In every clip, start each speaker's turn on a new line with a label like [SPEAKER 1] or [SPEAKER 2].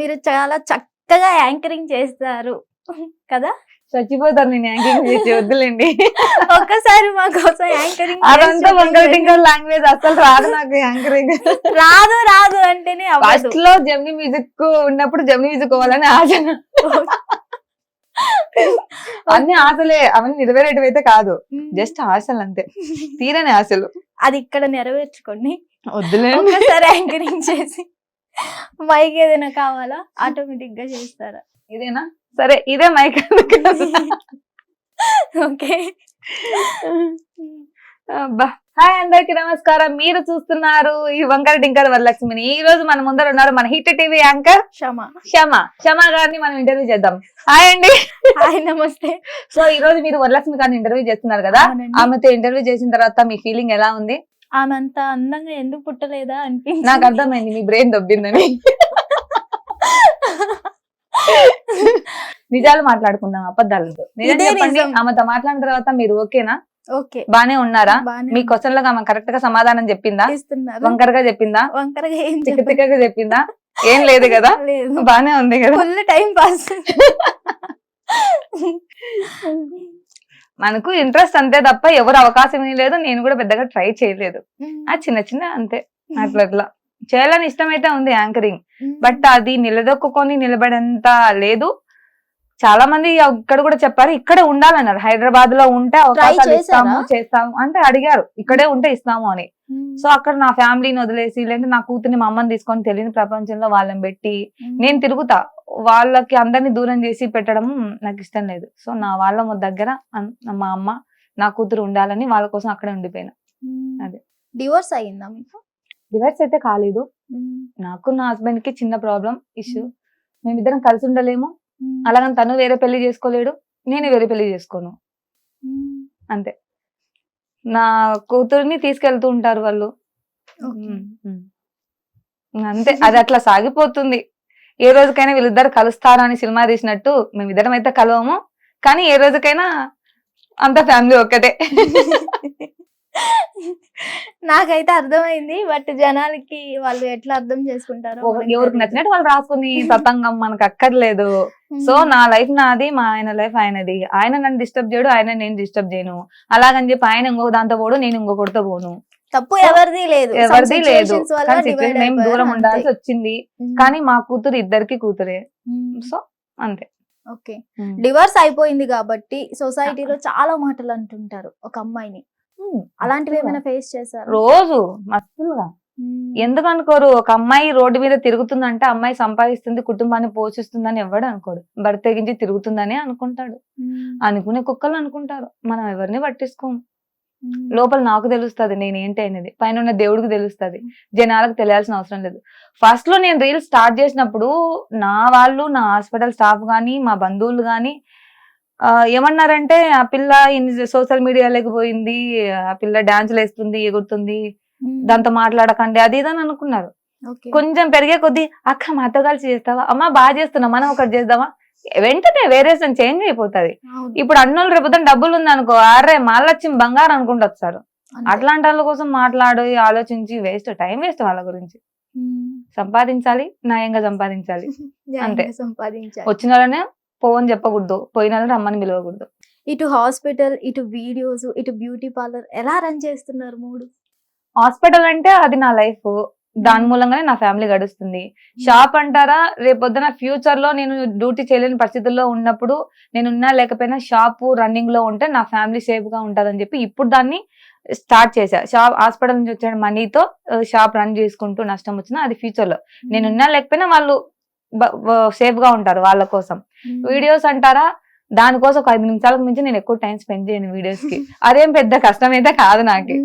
[SPEAKER 1] మీరు చాలా చక్కగా యాంకరింగ్ చేస్తారు. కదా?
[SPEAKER 2] చచ్చిపోతాను నేను యాంకింగ్ చేసి వద్దులేండి.
[SPEAKER 1] ఒక్కసారి మా కోసం యాంకరింగ్
[SPEAKER 2] అదంతా వంకర టింకర్ లాంగ్వేజ్ అసలు రాదు నాకు యాంకరింగ్.
[SPEAKER 1] రాదు రాదు అంటేనే
[SPEAKER 2] ఫస్ట్లో జమ్ని మ్యూజిక్ ఉన్నప్పుడు జమ్ని మ్యూజిక్ పోవాలని ఆశ. అన్ని ఆశలే అవన్నీ నెరవేరేటివి అయితే కాదు. జస్ట్ ఆశలు అంతే. తీరని ఆశలు.
[SPEAKER 1] అది ఇక్కడ నెరవేర్చుకోండి.
[SPEAKER 2] వద్దులే
[SPEAKER 1] ఒక్కసారి యాంకరింగ్ చేసి. మైక్ ఏదైనా కావాలా? ఆటోమేటిక్గా చేస్తారా?
[SPEAKER 2] ఇదేనా? సరే ఇదే మైక్
[SPEAKER 1] ఓకే.
[SPEAKER 2] హాయ్ అందరికి నమస్కారం. మీరు చూస్తున్నారు ఈ వంకర టింకర్ వరలక్ష్మిని. ఈ రోజు మన ముందర ఉన్నారు మన హిట్ టీవీ యాంకర్
[SPEAKER 1] క్షమ.
[SPEAKER 2] క్షమ. క్షమ గారిని మనం ఇంటర్వ్యూ చేద్దాం. హాయ్ అండి.
[SPEAKER 1] హాయ్ నమస్తే.
[SPEAKER 2] సో ఈ రోజు మీరు వరలక్ష్మి గారిని ఇంటర్వ్యూ చేస్తున్నారు కదా. ఆమెతో ఇంటర్వ్యూ చేసిన తర్వాత మీ ఫీలింగ్ ఎలా ఉంది?
[SPEAKER 1] ఆమె అంత అందంగా ఎందుకు పుట్టలేదా అనిపించింది?
[SPEAKER 2] నాకు అర్థమైంది మీ బ్రెయిన్ దొబ్బిందని. నిజాలు మాట్లాడుకుందాం అబద్ధాలతో. నిజం చెప్పండి. ఆమెతో మాట్లాడిన తర్వాత మీరు ఓకేనా?
[SPEAKER 1] ఓకే.
[SPEAKER 2] బానే ఉన్నారా? మీ క్వశ్చన్లకు ఆమె కరెక్ట్గా సమాధానం చెప్పిందా? వంకరగా చెప్పిందా?
[SPEAKER 1] వంకరగా ఏం
[SPEAKER 2] తిక్కగా చెప్పిందా? ఏం లేదు కదా? బానే ఉంది కదా?
[SPEAKER 1] Full time pass.
[SPEAKER 2] మనకు ఇంట్రెస్ట్ అంతే తప్ప ఎవరు అవకాశం లేదు నేను కూడా పెద్దగా ట్రై చేయలేదు. ఆ చిన్న చిన్న అంతే అట్లా అట్లా. చేయాలని ఇష్టం అయితే ఉంది యాంకరింగ్ బట్ అది నిలదొక్కుని నిలబడేంత లేదు. చాలా మంది ఇక్కడ కూడా చెప్పారు ఇక్కడే ఉండాలన్నారు. హైదరాబాద్లో ఉంటే అవకాశాలు? ఇస్తాము చేస్తాము అంటే అడిగారు. ఇక్కడే ఉంటే ఇస్తాము అని. సో అక్కడ నా ఫ్యామిలీని వదిలేసి లేదంటే నా కూతుర్ని మా అమ్మని తీసుకొని తెలియని ప్రపంచంలో వాళ్ళని పెట్టి నేను తిరుగుతా. వాళ్ళకి అందరిని దూరం చేసి పెట్టడం నాకు ఇష్టం లేదు. సో నా వాళ్ళ మొ- దగ్గర మా అమ్మ నా కూతురు ఉండాలని వాళ్ళ కోసం అక్కడే ఉండిపోయినా. అదే.
[SPEAKER 1] డివోర్స్ అయ్యిందా మీకు?
[SPEAKER 2] డివైస్ అయితే కాలేదు. నాకు నా హస్బెండ్కి చిన్న ప్రాబ్లం ఇష్యూ మేమిద్దరం కలిసి ఉండలేము. అలాగని తను వేరే పెళ్ళి చేసుకోలేడు నేను వేరే పెళ్ళి చేసుకోను. అంతే. నా కూతుర్ని తీసుకెళ్తూ ఉంటారు వాళ్ళు. అంతే. అది అట్లా సాగిపోతుంది. ఏ రోజుకైనా వీళ్ళిద్దరు కలుస్తారా అని సినిమా తీసినట్టు మేమిద్దరం అయితే కలవము. కానీ ఏ రోజుకైనా అంత ఫ్యామిలీ ఒక్కటే.
[SPEAKER 1] నాకైతే అర్థమైంది బట్ జనాలకి వాళ్ళు ఎట్లా అర్థం చేసుకుంటారో
[SPEAKER 2] ఎవరికి. నచ్చినట్టు వాళ్ళు రాసుకుని తతంగం మనకు అక్కర్లేదు సో నా లైఫ్ నాది మా ఆయన లైఫ్ ఆయనది. ఆయన నన్ను డిస్టర్బ్ చేయడు ఆయన నేను డిస్టర్బ్ చేయను. అలాగని చెప్పి ఆయన ఇంకొక దాంతో పోడు నేను ఇంకొకటితో పోను.
[SPEAKER 1] తప్పు ఎవరిది లేదు.
[SPEAKER 2] ఎవరిది లేదు. మేము దూరం. ఉండాల్సి వచ్చింది. కానీ మా కూతురు ఇద్దరికి కూతురే. సో అంతే.
[SPEAKER 1] ఓకే. డివోర్స్ అయిపోయింది కాబట్టి సొసైటీలో చాలా మాటలు అంటుంటారు ఒక అమ్మాయిని. అలాంటివి. ఏమైనా ఫేస్ చేశారు?
[SPEAKER 2] రోజు మస్తుగా ఎందుకు అనుకోరు ఒక అమ్మాయి రోడ్డు మీద తిరుగుతుందంటే అమ్మాయి సంపాదిస్తుంది కుటుంబాన్ని పోషిస్తుందని ఎవడు అనుకోడు. భర్త తెగించి తిరుగుతుందని అనుకుంటాడు. అనుకునే కుక్కలు అనుకుంటారు. మనం ఎవరిని పట్టించుకోము. లోపల నాకు తెలుస్తుంది నేను ఏంటి అనేది. పైన ఉన్న దేవుడికి తెలుస్తుంది. జనాలకు తెలియాల్సిన అవసరం లేదు. ఫస్ట్లో నేను రీల్స్ స్టార్ట్ చేసినప్పుడు నా వాళ్ళు నా హాస్పిటల్ స్టాఫ్ కానీ మా బంధువులు కానీ ఏమన్నారంటే ఆ పిల్ల సోషల్ మీడియాలోకి పోయింది ఆ పిల్ల డాన్సులు వేస్తుంది ఎగురుతుంది దాంతో మాట్లాడకండి అది ఇదని అనుకున్నారు. కొంచెం పెరిగే కొద్దీ అక్క మాతో కలిసి చేస్తావా? అమ్మ బాగా చేస్తున్నాం మనం ఒకటి చేద్దామా? వెంటనే వేరే చేంజ్ అయిపోతుంది. ఇప్పుడు అన్నోళ్ళు రేపు డబ్బులు ఉంది అనుకో అరే మాలచ్చి బంగారం అనుకుంటూ వస్తారు అట్లాంటి వాళ్ళ కోసం మాట్లాడి ఆలోచించి వేస్ట్ టైం వేస్ట్ వాళ్ళ గురించి. సంపాదించాలి న్యాయంగా సంపాదించాలి. అంతే.
[SPEAKER 1] సంపాదించాలి.
[SPEAKER 2] వచ్చిన వాళ్ళనే పోవని చెప్పకూడదు. పోయిన రమ్మని పిలవకూడదు.
[SPEAKER 1] ఇటు హాస్పిటల్ ఇటు వీడియోస్ ఇటు బ్యూటీ పార్లర్ ఎలా రన్ చేస్తున్నారు మూడు?
[SPEAKER 2] హాస్పిటల్ అంటే అది నా లైఫ్. దాని మూలంగానే నా ఫ్యామిలీ గడుస్తుంది. షాప్ అంటారా? రేపొద్దున ఫ్యూచర్లో నేను డ్యూటీ చేయలేని పరిస్థితుల్లో ఉన్నప్పుడు నేను ఉన్నా లేకపోయినా షాప్ రన్నింగ్లో ఉంటే నా ఫ్యామిలీ సేఫ్గా ఉంటదని చెప్పి ఇప్పుడు దాన్ని స్టార్ట్ చేశా. షాప్ హాస్పిటల్ నుంచి వచ్చే మనీతో షాప్ రన్ చేసుకుంటూ నష్టం వచ్చినా అది ఫ్యూచర్లో నేను ఉన్నా లేకపోయినా వాళ్ళు సేఫ్గా ఉంటారు వాళ్ళ కోసం. వీడియోస్ అంటారా? దానికోసం ఒక ఐదు నిమిషాలకు మించి నేను ఎక్కువ టైం స్పెండ్ చేయను వీడియోస్కి. అదేం పెద్ద కష్టం అయితే కాదు నాకు.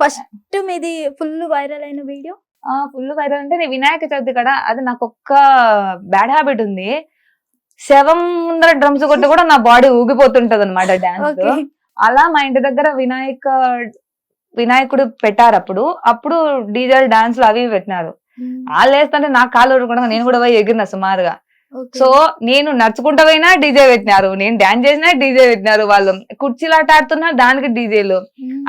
[SPEAKER 1] ఫస్ట్ మీది ఫుల్ వైరల్ అయిన వీడియో?
[SPEAKER 2] ఆ ఫుల్ వైరల్ అంటే నేను వినాయక చవితి కదా అది నాకు ఒక్క బ్యాడ్ హ్యాబిట్ ఉంది. శవం ముందర డ్రమ్స్ కొట్టి కూడా నా బాడీ ఊగిపోతుంటది అనమాట డాన్స్ అలా మా ఇంటి దగ్గర వినాయక వినాయకుడు పెట్టారు అప్పుడు. అప్పుడు డీజే డాన్స్లు అవి పెట్టినారు. వాళ్ళు వేస్తుంటే నా కాలు ఊరుకుండా నేను కూడా పోయి ఎగిరిన సుమారుగా. సో నేను నడుచుకుంటా పోయినా డీజే పెట్టినారు నేను డాన్స్ చేసినా డీజే పెట్టినారు వాళ్ళు. కుర్చీలాట ఆడుతున్నా దానికి డీజేలు.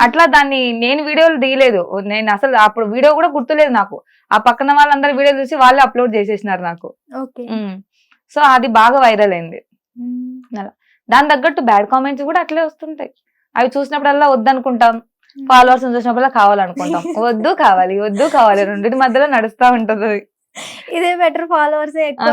[SPEAKER 2] అట్లా దాన్ని నేను వీడియోలు తీయలేదు. నేను అసలు అప్పుడు వీడియో కూడా గుర్తులేదు నాకు. ఆ పక్కన వాళ్ళందరూ వీడియో చూసి వాళ్ళే అప్లోడ్ చేసేసినారు నాకు. సో అది బాగా వైరల్ అయింది. దాని తగ్గట్టు బ్యాడ్ కామెంట్స్ కూడా అట్లే వస్తుంటాయి. అవి చూసినప్పుడల్లా వద్దనుకుంటాం. ఫాలోవర్స్ చూసినప్పుడల్లా కావాలనుకుంటాం వద్దు కావాలి వద్దు కావాలి రెండింటి మధ్యలో నడుస్తా ఉంటది.
[SPEAKER 1] ఇదే బెటర్ ఫాలోవర్స్ ఎక్కువ.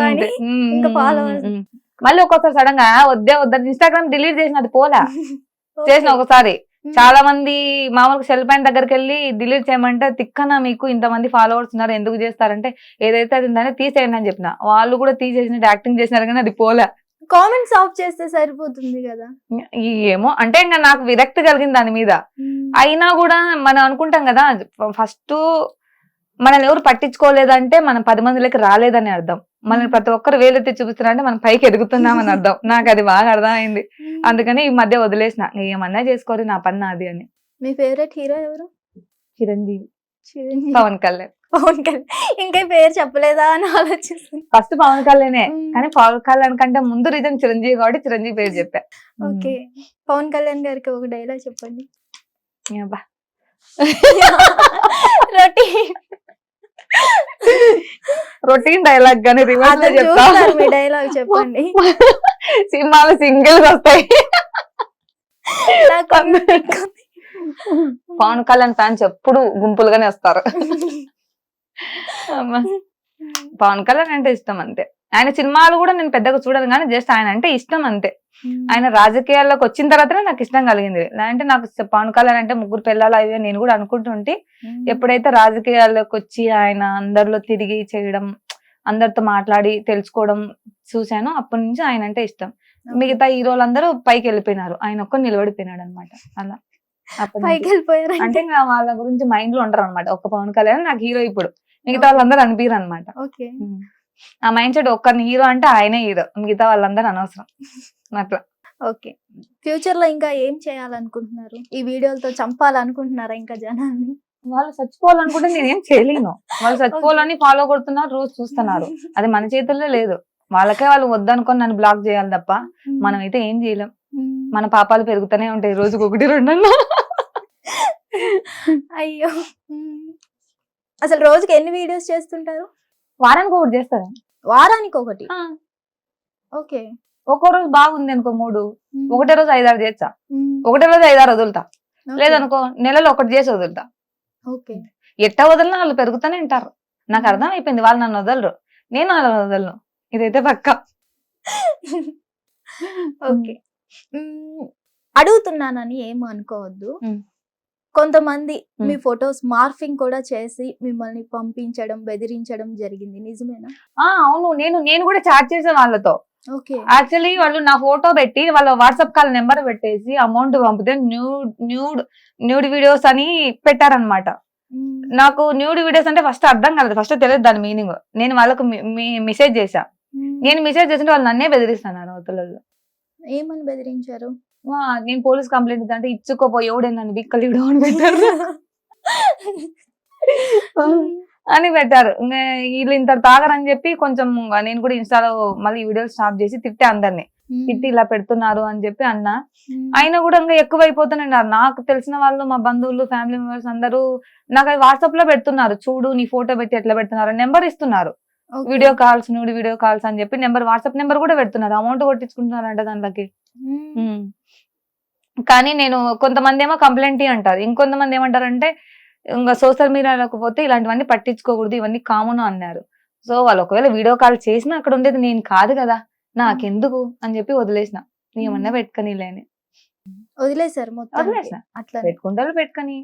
[SPEAKER 2] మళ్ళీ ఒక్కొక్కసారి సడన్గా "ఆ, వద్దే వద్దని ఇన్స్టాగ్రామ్ డిలీట్ చేసిన అది పోలా. చేసిన ఒకసారి. చాలా మంది మామూలుగా సెల్ పైన దగ్గరికి వెళ్ళి డిలీట్ చేయమంటే తిక్కన మీకు ఇంతమంది ఫాలోవర్స్ ఉన్నారు ఎందుకు చేస్తారంటే ఏదైతే అది ఉందని తీసేయండి అని చెప్పిన వాళ్ళు కూడా తీసేసినట్టు యాక్టింగ్ చేసినారు కానీ అది పోలే
[SPEAKER 1] కామెంట్స్ ఆఫ్ చేస్తే సరిపోతుంది కదా.
[SPEAKER 2] ఏమో అంటే ఇంకా నాకు విరక్తి కలిగింది దాని మీద. అయినా కూడా మనం అనుకుంటాం కదా ఫస్ట్ మనల్ని ఎవరు పట్టించుకోలేదంటే మనం పది మందిలోకి రాలేదని అర్థం. మనల్ని ప్రతి ఒక్కరు వేలెత్తి చూపిస్తున్నారంటే మనం పైకి ఎదుగుతున్నామని అర్థం. నాకు అది బాగా అర్థమైంది. అందుకని ఈ మధ్య వదిలేసిన. ఏమన్నా చేసుకోరు నా పని నాది అని.
[SPEAKER 1] మీ ఫేవరెట్ హీరో ఎవరు?
[SPEAKER 2] చిరంజీవి.
[SPEAKER 1] చిరంజీవి.
[SPEAKER 2] పవన్ కళ్యాణ్.
[SPEAKER 1] పవన్ కళ్యాణ్ ఇంకా పేరు చెప్పలేదా అని ఆలోచిస్తుంది
[SPEAKER 2] ఫస్ట్ పవన్ కళ్యాణే. కానీ పవన్ కళ్యాణ్ కంటే ముందు రీజన్ చిరంజీవి కాబట్టి చిరంజీవి పేరు చెప్పా
[SPEAKER 1] ఓకే పవన్ కళ్యాణ్ గారికి ఒక డైలాగ్ చెప్పండి.
[SPEAKER 2] అబ్బా.
[SPEAKER 1] రొటీన్
[SPEAKER 2] రొటీన్ డైలాగ్ గానీ రివర్స్ చెప్తా
[SPEAKER 1] మీ డైలాగ్ చెప్పండి
[SPEAKER 2] సినిమాలు సింగిల్ వస్తాయి. పవన్ కళ్యాణ్ ఫ్యాన్స్ ఎప్పుడు గుంపులుగానే వస్తారు. పవన్ కళ్యాణ్ అంటే ఇష్టం అంతే. ఆయన సినిమాలు కూడా నేను పెద్దగా చూడను కానీ జస్ట్ ఆయన అంటే ఇష్టం అంతే. ఆయన రాజకీయాల్లోకి వచ్చిన తర్వాతనే నాకు ఇష్టం కలిగింది. అంటే నాకు పవన్ కళ్యాణ్ అంటే ముగ్గురు పిల్లలు అవి నేను కూడా అనుకుంటుంటే. ఎప్పుడైతే రాజకీయాల్లోకి వచ్చి ఆయన అందరిలో తిరిగి చేయడం అందరితో మాట్లాడి తెలుసుకోవడం చూశానో అప్పటి నుంచి ఆయన అంటే ఇష్టం. మిగతా హీరోలందరూ పైకి వెళ్ళిపోయినారు. ఆయన ఒక్క నిలబడిపోయినాడు అనమాట అలా.
[SPEAKER 1] పైకి. వెళ్ళిపోయారు
[SPEAKER 2] అంటే వాళ్ళ గురించి మైండ్లో ఉంటారు అనమాట ఒక్క పవన్ కళ్యాణ్ నాకు హీరో ఇప్పుడు. మిగతా వాళ్ళందరూ అనిపించరు అనమాట
[SPEAKER 1] ఓకే
[SPEAKER 2] ఆ మైండ్ సెట్ ఒక్కరిని హీరో అంటే ఆయనే హీరో. మిగతా వాళ్ళందరూ అనవసరం. అట్లా.
[SPEAKER 1] ఓకే. ఫ్యూచర్లో ఇంకా ఏం చేయాలనుకుంటున్నారు? ఈ వీడియోలతో చంపాలనుకుంటున్నారా ఇంకా జనాన్ని
[SPEAKER 2] వాళ్ళు చచ్చిపోవాలనుకుంటే నేనేం చేయలేను. వాళ్ళు చచ్చిపోవాలని ఫాలో కొడుతున్నారు రోజు చూస్తున్నారు. అది మన చేతుల్లో లేదు. వాళ్ళకే వాళ్ళు వద్దనుకొని నన్ను బ్లాక్ చేయాలి తప్ప మనం అయితే ఏం చేయలేం. మన పాపాలు పెరుగుతూనే ఉంటాయి రోజుకి ఒకటి రెండు
[SPEAKER 1] అయ్యో. అసలు రోజుకి ఎన్ని వీడియోస్ చేస్తుంటారు?
[SPEAKER 2] వారానికి ఒకటి చేస్తారు?
[SPEAKER 1] వారానికి ఒకటి? ఓకే.
[SPEAKER 2] ఒక్కో రోజు బాగుంది అనుకో మూడు. ఒకటే రోజు ఐదారు చేస్తా. ఒకటే రోజు ఐదారు వదులుతా. లేదనుకో నెలలో ఒకటి చేసి వదులుతా.
[SPEAKER 1] ఓకే.
[SPEAKER 2] ఎట్ట వదిలినా వాళ్ళు పెరుగుతూనే ఉంటారు. నాకు అర్థం అయిపోయింది వాళ్ళు నన్ను వదలరు. నేను వాళ్ళని వదలను. ఇదైతే పక్క.
[SPEAKER 1] ఓకే. అడుగుతున్నానని ఏం అనుకోవద్దు. కొంతమంది మీ. ఫొటోస్ మార్ఫింగ్ కూడా చేసి మిమ్మల్ని పంపించడం బెదిరించడం జరిగింది. నిజమేనా?
[SPEAKER 2] అవును. నేను నేను కూడా చాట్ చేసే వాళ్ళతో. యాక్చువల్లీ వాళ్ళు నా ఫోటో పెట్టి వాళ్ళ వాట్సాప్ కాల్ నెంబర్ పెట్టేసి అమౌంట్ పంపితే న్యూడ్ న్యూడ్ న్యూడ్ వీడియోస్ అని పెట్టారనమాట. నాకు న్యూడ్ వీడియోస్ అంటే ఫస్ట్ అర్థం కాలేదు. ఫస్ట్ తెలియదు దాని మీనింగ్ నేను వాళ్ళకు మెసేజ్ చేశా. నేను మెసేజ్ చేస్తుంటే వాళ్ళు నన్నే బెదిరిస్తున్నారు అవతలలో
[SPEAKER 1] ఏమని బెదిరించారు?
[SPEAKER 2] నేను పోలీస్ కంప్లైంట్ అంటే ఇచ్చుకోపో ఎవడే నన్ను ఇవ్వడం అని పెట్టారు అని పెట్టారు వీళ్ళు ఇంత తాగరని చెప్పి కొంచెం నేను కూడా ఇన్స్టాలో మళ్ళీ వీడియోలు స్టాప్ చేసి తిట్టే అందరిని. తిట్టి ఇలా పెడుతున్నారు అని చెప్పి అన్నా. అయినా కూడా ఇంకా ఎక్కువైపోతున్నారు నాకు తెలిసిన వాళ్ళు మా బంధువులు ఫ్యామిలీ మెంబర్స్ అందరూ నాకు అది వాట్సాప్లో పెడుతున్నారు చూడు నీ ఫోటో పెట్టి ఎట్లా పెడుతున్నారు నెంబర్ ఇస్తున్నారు. Video calls nude video calls అని చెప్పి నెంబర్ వాట్సాప్ నెంబర్ కూడా పెడుతున్నారు అమౌంట్ కొట్టించుకుంటున్నారంట దాంట్లోకి. ఉమ్. కానీ నేను కొంతమంది ఏమో కంప్లైంట్ అంటారు. ఇంకొంతమంది ఏమంటారంటే ఇంకా సోషల్ మీడియాలోకి పోతే ఇలాంటివన్నీ పట్టించుకోకూడదు ఇవన్నీ కామన్ అన్నారు. సో వాళ్ళు ఒకవేళ వీడియో కాల్ చేసినా అక్కడ ఉండేది నేను కాదు కదా నాకెందుకు అని చెప్పి వదిలేసిన. నీ ఏమన్నా పెట్టుకొని లేని వదిలేసిన.
[SPEAKER 1] అట్లా
[SPEAKER 2] పెట్టుకుంటారు పెట్టుకొని.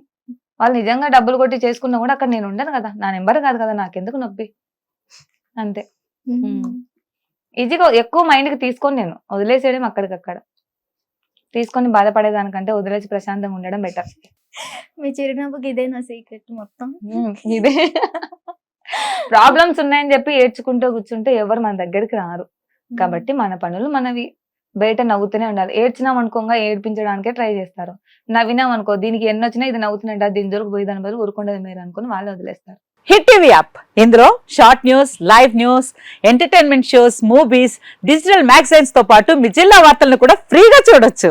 [SPEAKER 2] వాళ్ళు నిజంగా డబ్బులు కొట్టి చేసుకున్నా కూడా అక్కడ నేను ఉండను కదా నా నెంబర్ కాదు కదా నాకెందుకు నొప్పి? అంతే. ఈజీగా ఎక్కువ మైండ్కి తీసుకొని నేను వదిలేసేయడం అక్కడికక్కడ. తీసుకొని బాధపడేదానికంటే వదిలేసి ప్రశాంతంగా ఉండడం బెటర్
[SPEAKER 1] మీ చిరునవ్వుకి ఇదే నా సీక్రెట్ మొత్తం.
[SPEAKER 2] ఇదే. ప్రాబ్లమ్స్ ఉన్నాయని చెప్పి ఏడ్చుకుంటూ కూర్చుంటే ఎవరు మన దగ్గరికి రారు. కాబట్టి మన పనులు మనవి. బయట నవ్వుతూనే ఉండాలి. ఏడ్చినాం అనుకోగా ఏడ్పించడానికే ట్రై చేస్తారు. నవ్వినాం అనుకో దీనికి ఎన్ని వచ్చినా ఇది నవ్వుతున్నట్టు దీని దొరికి పోయి దాని బదులు ఊరుకుండదు మీరు అనుకుని వాళ్ళు వదిలేస్తారు.
[SPEAKER 3] హిట్ టీవీ యాప్ ఇందులో short news live news entertainment shows movies digital మ్యాగజైన్స్తో పాటు మీ జిల్లా వార్తలను కూడా ఫ్రీగా చూడొచ్చు.